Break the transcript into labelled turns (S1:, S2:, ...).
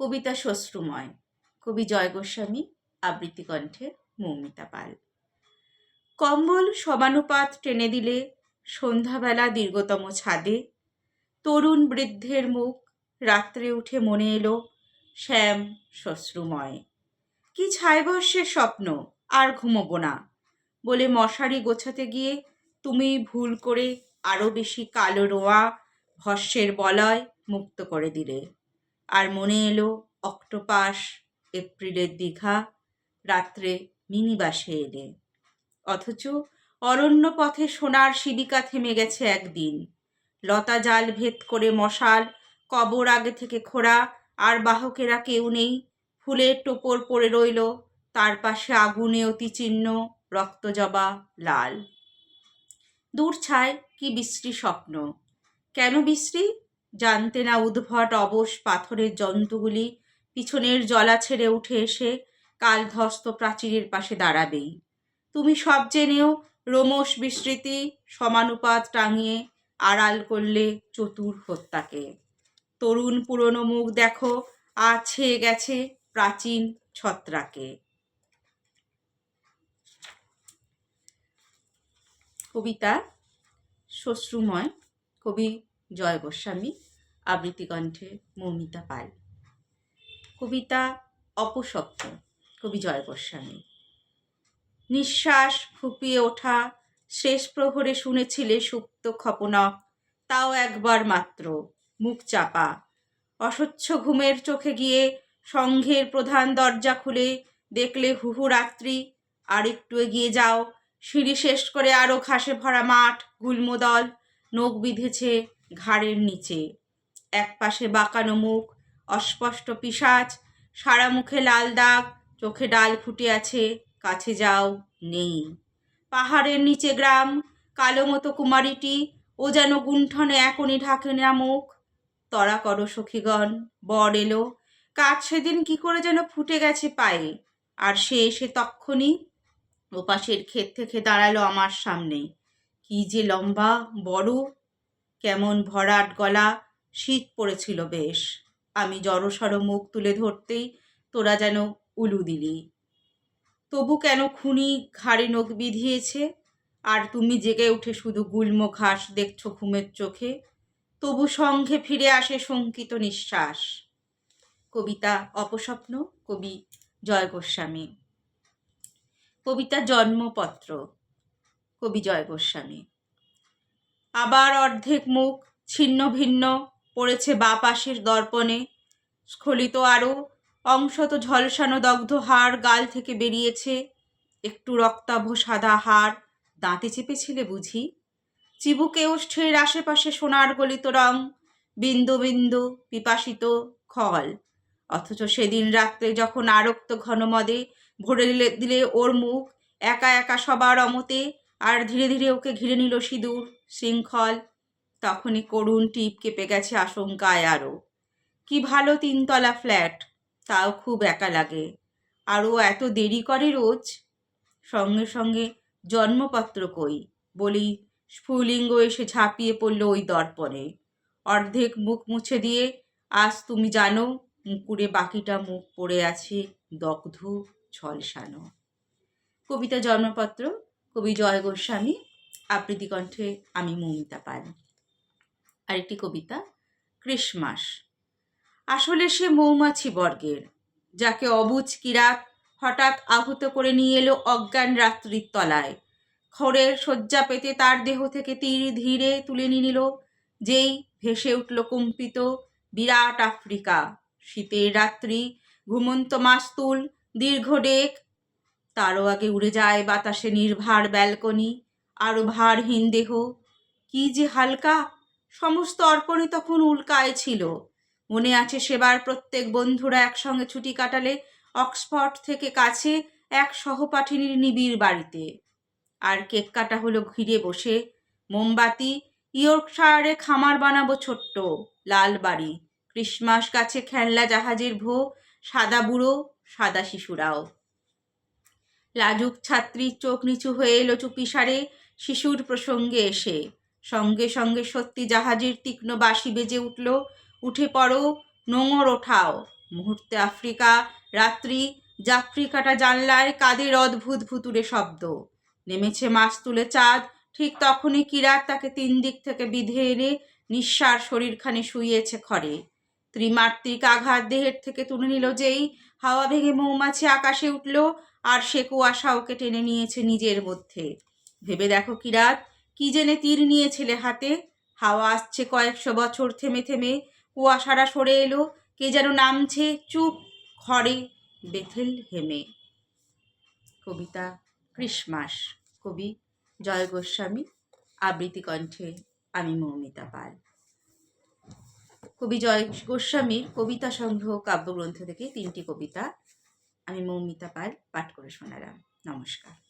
S1: কবিতা শ্বশ্রুময় কবি জয় গোস্বামী আবৃত্তি কণ্ঠে মৌমিতা পাল। কম্বল সমানুপাত টেনে দিলে সন্ধ্যাবেলা দীর্ঘতম ছাদে। তরুণ বৃদ্ধের মুখ রাত্রে উঠে মনে এলো শ্যাম শ্বশ্রুময় কি ছাইবর্ষের স্বপ্ন, আর ঘুমোবো না। বলে মশারি গোছাতে গিয়ে তুমি ভুল করে আরও বেশি কালো রোয়া, ভস্যের বলয় মুক্ত করে দিলে। আর মনে এলো অক্টোপাস, এপ্রিলের দীঘা, রাত্রে মিনি বাসে এলে। অথচ অরণ্য পথে সোনার শিবিকা থেমে গেছে একদিন। লতা জাল ভেদ করে মশাল, কবর আগে থেকে খোড়া, আর বাহকেরা কেউ নেই। ফুলের টোপর পড়ে রইল, তার পাশে আগুনে অতি চিহ্ন রক্তজবা লাল। দূর ছায় কি বিশ্রী স্বপ্ন। কেন বিশ্রী? জানতে না উদ্ভট অবশ পাথরের জন্তুগুলি পিছনের জলা ছেড়ে উঠে এসে কাল ধস্ত প্রাচীরের পাশে দাঁড়াবেই। তুমি সব জেনেও রোমশ বিস্মৃতি সমানুপাত টাঙিয়ে আড়াল করলে চতুর হত্যাকে। তরুণ পুরনো মুখ দেখো আছে গেছে প্রাচীন ছত্রাকে। কবিতা শ্বশ্রুময় কবি জয় গোস্বামী। আবৃত্তি কণ্ঠে মৌমিতা পাল। কবিতা অপশব্দ, কবি জয় গোস্বামী। নিঃশ্বাস ফুপিয়ে ওঠা, শেষ প্রহরে শুনেছিলে সুপ্ত খপনক তাও একবার মাত্র মুখ চাপা। অস্বচ্ছ ঘুমের চোখে গিয়ে সংঘের প্রধান দরজা খুলে দেখলে হুহু রাত্রি, আর একটু এগিয়ে যাও, সিঁড়ি শেষ করে আরও ঘাসে ভরা মাঠ, গুল্মদল, নখ বিঁধেছে ঘাড়ের নিচে। এক পাশে বাঁকানো মুখ, অস্পষ্ট পিসাচ, সারা মুখে লাল দাগ, চোখে ডাল ফুটে আছে, কাছে যাও, নেই। পাহাড়ের নিচে গ্রাম, কালো মতো কুমারীটি, ও যেন গুণ্ঠনে এখনই ঢাকে না মুখ। তরা করো সখীগণ, বর এলো, কাজ সেদিন কি করে যেন ফুটে গেছে পায়ে, আর সে এসে তক্ষণি ওপাশের ক্ষেত থেকে দাঁড়াল আমার সামনে। কি যে লম্বা, বড়, কেমন ভরাট গলা শীত পড়েছিল বেশ। আমি জড়সড় মুখ তুলে ধরতেই তোরা যেন উলু দিলি। তবু কেন খুনি ঘাড়ে নখ বিধিয়েছে? আর তুমি জেগে উঠে শুধু গুল্ম ঘাস দেখছ ঘুমের চোখে? তবু সঙ্ঘে ফিরে আসে শঙ্কিত নিঃশ্বাস। কবিতা অপস্বপ্ন, কবি জয় গোস্বামী কবিতা জন্মপত্র, কবি জয় গোস্বামী আবার অর্ধেক মুখ ছিন্ন ভিন্ন পড়েছে বা পাশের দর্পণে। স্খলিত আরও অংশত ঝলসানো দগ্ধ হাড় গাল থেকে বেরিয়েছে। একটু রক্তাভ সাদা হাড়। দাঁতে চেপেছিলে বুঝি? চিবুকে ওষ্ঠের আশেপাশে সোনার গলিত রং, বিন্দু বিন্দু পিপাসিত খল। অথচ সেদিন রাত্রে যখন আরক্ত ঘনমদে ভরে দিলে দিলে ওর মুখ, একা একা সবার অমতে, আর ধীরে ধীরে ওকে ঘিরে নিল সিঁদুর, শৃঙ্খল তখনই করুণ টিপ কেঁপে গেছে আশঙ্কায় আরও। কি ভালো তিনতলা ফ্ল্যাট, তাও খুব একা লাগে। আরও এত দেরি করে রোজ? সঙ্গে সঙ্গে, জন্মপত্র কই? বলি, স্ফুলিঙ্গ এসে ঝাঁপিয়ে পড়ল ওই দর্পণে। অর্ধেক মুখ মুছে দিয়ে, আজ তুমি জানো মুকুরে বাকিটা মুখ পড়ে আছে দগ্ধ ঝলসানো। কবিতা জন্মপত্র, কবি জয় গোস্বামী, আবৃত্তি কণ্ঠে আমি মমিতা পাল। আরেকটি কবিতা ক্রিসমাস আসলে সে মৌমাছি বর্গের, যাকে অবুজ কিরাত হঠাৎ আহত করে নিয়ে এলো অজ্ঞান রাত্রির তলায়। খড়ের শয্যা পেতে তার দেহ থেকে তীর ধীরে তুলে নিল, যেই ভেসে উঠল কম্পিত বিরাট আফ্রিকা। শীতের রাত্রি, ঘুমন্ত মাস্তুল, দীর্ঘ ডেক। তারও আগে উড়ে যায় বাতাসে নির্ভার ব্যালকনি আরও ভারহীন দেহ। কি যে হালকা সমস্ত অর্পণে তখন উল্কায় ছিল। মনে আছে সেবার প্রত্যেক বন্ধুরা একসঙ্গে ছুটি কাটালে অক্সফোর্ড থেকে কাছে এক সহপাঠিনীর নিবিড় বাড়িতে। আর কেক কাটা হলো ঘিরে বসে, মোমবাতি, ইয়র্কশায়ারে খামার বানাবো ছোট্ট, লাল বাড়ি, ক্রিসমাস গাছে খেলনা জাহাজের ভো, সাদা বুড়ো, সাদা শিশুরাও। লাজুক ছাত্রীর চোখ নিচু হয়ে এলো চুপিসারে, শিশুর প্রসঙ্গে এসে। সঙ্গে সঙ্গে সত্যি জাহাজের তীক্ষ্ণ বাঁশি বেজে উঠল। উঠে পড়ো, নোঙর ওঠাও। মুহূর্তে আফ্রিকা, রাত্রি জাফ্রিকাটা জানলায় কাদের অদ্ভুত ভুতুরে শব্দ। নেমেছে মাছ তুলে চাঁদ, ঠিক তখনই কিরাত তাকে তিন দিক থেকে বিধে এনে নিঃসার শরীরখানে শুইয়েছে খড়ে। ত্রিমাত্রিক আঘাত দেহের থেকে তুলে নিল যেই, হাওয়া ভেঙে মৌমাছি আকাশে উঠল, আর সে কুয়াশা ওকে টেনে নিয়েছে নিজের মধ্যে। ভেবে দেখো কিরাত কি জেনে তীর নিয়েছিলে হাতে? হাওয়া আসছে কয়েকশো বছর থেমে থেমে। কুয়াশারা সরে এলো। কে যেন নামছে চুপ ঘরে বেথেল হেমে। কবিতা ক্রিসমাস কবি জয় গোস্বামী। আবৃত্তি কণ্ঠে আমি মৌমিতা পাল। কবি জয় গোস্বামীর কবিতা সংগ্রহ কাব্যগ্রন্থ থেকে তিনটি কবিতা আমি মৌমিতা পাল পাঠ করে শোনালাম। নমস্কার।